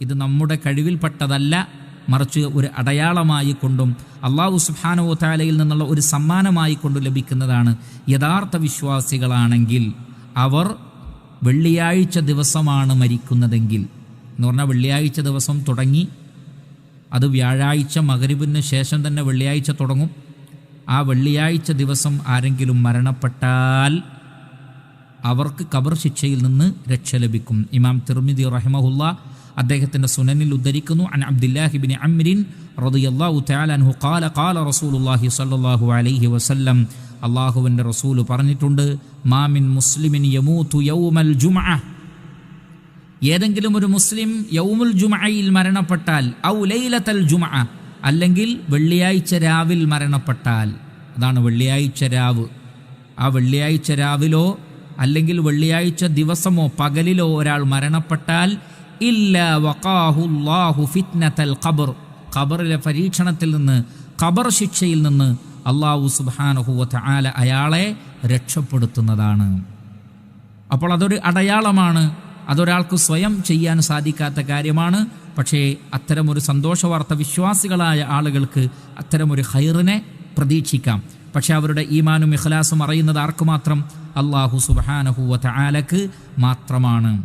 ഇത് നമ്മുടെ കഴിവിൽപ്പെട്ടതല്ല മറിച്ച് ഒരു അടയാളമായി കൊണ്ടും അള്ളാഹു സുബ്ഹാനഹു താലയിൽ നിന്നുള്ള ഒരു സമ്മാനമായി കൊണ്ട് ലഭിക്കുന്നതാണ്. യഥാർത്ഥ വിശ്വാസികളാണെങ്കിൽ അവർ വെള്ളിയാഴ്ച ദിവസമാണ് മരിക്കുന്നതെങ്കിൽ എന്ന് പറഞ്ഞാൽ വെള്ളിയാഴ്ച ദിവസം തുടങ്ങി അത് വ്യാഴാഴ്ച മകരിബിന് ശേഷം തന്നെ വെള്ളിയാഴ്ച തുടങ്ങും. ആ വെള്ളിയാഴ്ച ദിവസം ആരെങ്കിലും മരണപ്പെട്ടാൽ അവർക്ക് കബർ ശിക്ഷയിൽ നിന്ന് രക്ഷ ലഭിക്കും. ഇമാം തിർമിദി റഹിമഹുല്ല അദ്ദേഹത്തിന്റെ സുനനിൽ ഉദ്ധരിക്കുന്നു. അൻ അബ്ദുല്ലാഹിബിൻ അമ്രിൻ റദിയല്ലാഹു തആല അൻഹു ഖാല ഖാല റസൂലുള്ളാഹി സ്വല്ലല്ലാഹു അലൈഹി വസല്ലം. അള്ളാഹുവിന്റെ റസൂൽ പറഞ്ഞിട്ടുണ്ട് മാമിൻ മുസ്ലിമിൻ യമൂതു യൗമൽ ജുമഅ ഏതെങ്കിലും ഒരു മുസ്ലിം യൗമുൽ ജുമഅയിൽ മരണപ്പെട്ടാൽ ഔ ലൈലത്തൽ ജുമഅ അല്ലെങ്കിൽ വെള്ളിയാഴ്ച രാവിൽ മരണപ്പെട്ടാൽ. അതാണ് വെള്ളിയാഴ്ച രാവ്. ആ വെള്ളിയാഴ്ച രാവിലോ അല്ലെങ്കിൽ വെള്ളിയാഴ്ച ദിവസമോ പകലിലോ ഒരാൾ മരണപ്പെട്ടാൽ ഖബർ. ഖബറിലെ പരീക്ഷണത്തിൽ നിന്ന് ഖബർ ശിക്ഷയിൽ നിന്ന് അള്ളാഹു സുബാനഹുവത്ത് ആല അയാളെ രക്ഷപ്പെടുത്തുന്നതാണ്. അപ്പോൾ അതൊരു അടയാളമാണ്. അതൊരാൾക്ക് സ്വയം ചെയ്യാൻ സാധിക്കാത്ത കാര്യമാണ്. പക്ഷേ അത്തരമൊരു സന്തോഷവാർത്ത വിശ്വാസികളായ ആളുകൾക്ക് അത്തരമൊരു ഹൈറിനെ പ്രതീക്ഷിക്കാം. പക്ഷേ അവരുടെ ഈമാനും ഇഖ്ലാസും അറിയുന്നത് ആർക്ക് മാത്രം അള്ളാഹു സുബാനഹുവത്ത് ആലക്ക് മാത്രമാണ്.